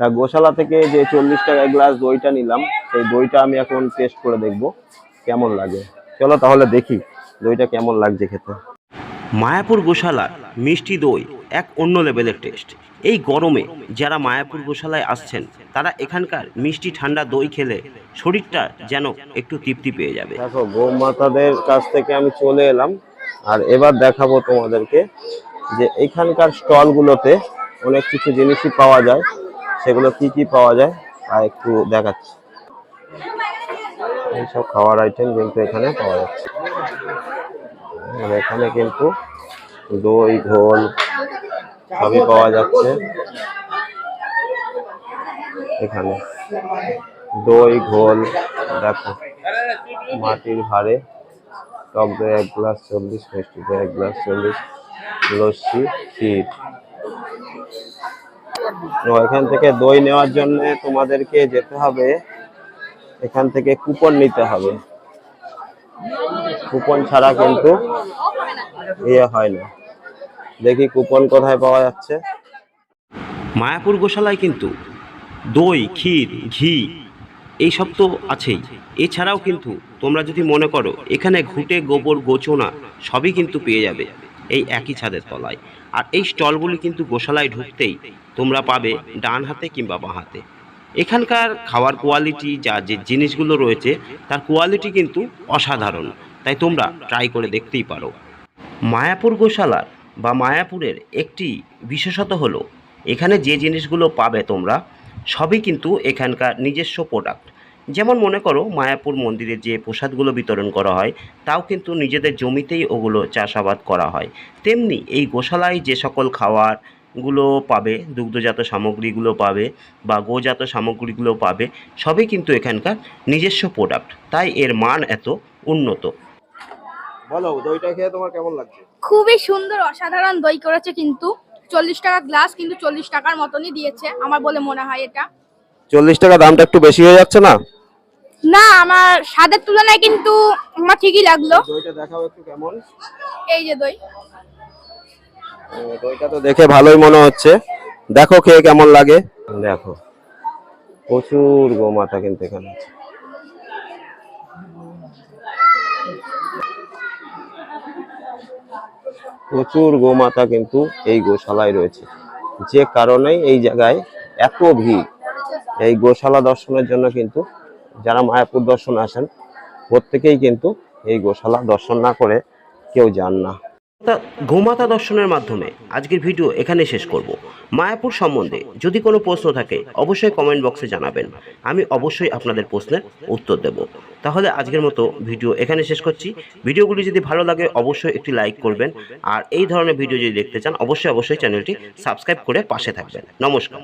তা গোশালা থেকে যে চল্লিশ টাকা গ্লাস দইটা নিলাম সেই দইটা আমি এখন টেস্ট করে দেখব কেমন লাগে। চলো তাহলে দেখি দইটা কেমন লাগছে খেতে। মায়াপুর গোশালার মিষ্টি দই এক অন্য লেভেলের টেস্ট এই গরমে যারা মায়াপুর গোশালায় আসছেন তারা এখানকার মিষ্টি ঠান্ডা দই খেলে শরীরটা যেন একটু তৃপ্তি পেয়ে যাবে। দেখো গৌমাতাদের কাছ থেকে আমি চলে এলাম আর এবার দেখাবো তোমাদেরকে যে এখানকার স্টলগুলোতে অনেক কিছু জিনিসই পাওয়া যায়। সেগুলো কি কি পাওয়া যায়? তা একটু দেখাচ্ছি। এইসব খাওয়ার আইটেম কিন্তু এখানে পাওয়া যাচ্ছে। আর এখানে কিন্তু দই, ঘোল সবই পাওয়া যাচ্ছে। এখানে দই, ঘোল, দেখো, মাটির ভারে টক দই এক গ্লাস চল্লিশ, মিষ্টি দই এক গ্লাস চল্লিশ, লস্যি, ক্ষীর। এখান থেকে দই নেওয়ার জন্য তোমাদেরকে যেতে হবে। এখান থেকে কুপন নিতে হবে। কুপন ছাড়া কিন্তু ইয়ে হয় না। দেখি কুপন কোথায় পাওয়া যাচ্ছে। মায়াপুর গোশালায় কিন্তু দই, ক্ষীর, ঘি এইসব তো আছেই। এছাড়াও কিন্তু তোমরা যদি মনে করো, এখানে ঘুটে, গোবর, গোচনা সবই কিন্তু পেয়ে যাবে। এই একই ছাদের তলায়। আর এই স্টলগুলি কিন্তু গোশালায় ঢুকতেই তোমরা পাবে ডান হাতে কিংবা বাঁ হাতে। এখানকার খাওয়ার কোয়ালিটি যা যে জিনিসগুলো রয়েছে, তার কোয়ালিটি কিন্তু অসাধারণ। তাই তোমরা ট্রাই করে দেখতেই পারো। মায়াপুর গোশালার বা মায়াপুরের একটি বিশেষত হলো, এখানে যে জিনিসগুলো পাবে তোমরা, সবই কিন্তু এখানকার নিজস্ব প্রোডাক্ট যেমন মনে করো মায়াপুর মন্দিরে যে প্রসাদগুলো বিতরণ করা হয় তাও কিন্তু নিজেদের জমিতেই ওগুলো চাষাবাদ করা হয়। তেমনি এই গোশালায় যে সকল খাওয়ারগুলো পাবে দুগ্ধজাত সামগ্রীগুলো পাবে বা গোজাত সামগ্রীগুলো পাবে সবই কিন্তু এখানকার নিজস্ব প্রোডাক্ট তাই এর মান এত উন্নত। বলো দইটা খেয়ে তোমার কেমন লাগছে? খুবই সুন্দর অসাধারণ দই করেছে কিন্তু। চল্লিশ টাকা গ্লাস কিন্তু চল্লিশ টাকার মতনই দিয়েছে আমার বলে মনে হয় এটা। চল্লিশ টাকা দামটা একটু বেশি হয়ে যাচ্ছে না? না আমার স্বাদের তুলনায় কিন্তু আমার ঠিকই লাগল। দইটা দেখাও একটু কেমন? এই যে দই। দইটা তো দেখে ভালোই মনে হচ্ছে। দেখো খেয়ে কেমন লাগে। দেখো প্রচুর গোমাতা কিন্তু এখানে আছে। প্রচুর গোমাতা কিন্তু এই গোশালায় রয়েছে। যে কারণেই এই জায়গায় এত ভিড়। এই গোশালা দর্শনের জন্য কিন্তু যারা মায়াপুর দর্শন আসেন, প্রত্যেকেই কিন্তু এই গোশালা দর্শন না করে কেউ যান না। গোমাতা দর্শনের মাধ্যমে আজকের ভিডিও এখানে শেষ করব। মায়াপুর সম্বন্ধে যদি কোনো প্রশ্ন থাকে, অবশ্যই কমেন্ট বক্সে জানাবেন। আমি অবশ্যই আপনাদের প্রশ্নের উত্তর দেব। তাহলে আজকের মতো ভিডিও এখানে শেষ করছি। ভিডিওগুলি যদি ভালো লাগে, অবশ্যই একটি লাইক করবেন। আর এই ধরনের ভিডিও যদি দেখতে চান, অবশ্যই অবশ্যই চ্যানেলটি সাবস্ক্রাইব করে পাশে থাকবেন। নমস্কার।